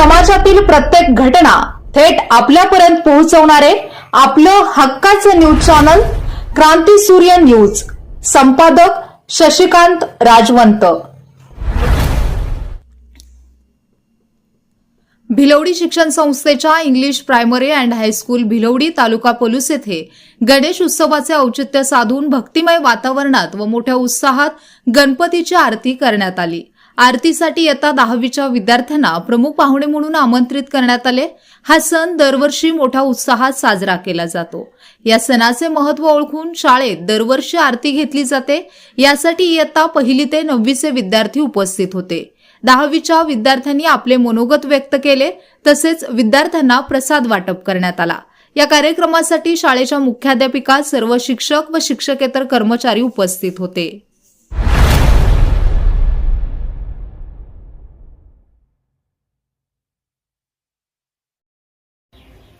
समाजातील प्रत्येक घटना थेट आपल्यापर्यंत पोहोचवणारे आपलं हक्काचं न्यूज चॅनल क्रांती सूर्य न्यूज. संपादक शशिकांत राजवंत. भिलवडी शिक्षण संस्थेच्या English primary and high school Bhilwadi taluka police येथे गणेश उत्सवाचे औचित्य साधून भक्तिमय वातावरणात व मोठ्या उत्साहात गणपतीची आरती करण्यात आली. आरतीसाठी इयत्ता दहावीच्या विद्यार्थ्यांना प्रमुख पाहुणे म्हणून आमंत्रित करण्यात आले. हा सण दरवर्षी मोठ्या उत्साहात साजरा केला जातो. या सणाचे महत्त्व ओळखून शाळेत दरवर्षी आरती घेतली जाते. यासाठी इयत्ता पहिली ते नववीचे विद्यार्थी उपस्थित होते. दहावीच्या विद्यार्थ्यांनी आपले मनोगत व्यक्त केले. तसेच विद्यार्थ्यांना प्रसाद वाटप करण्यात आला. या कार्यक्रमासाठी शाळेच्या मुख्याध्यापिका सर्व शिक्षक व शिक्षकेतर कर्मचारी उपस्थित होते.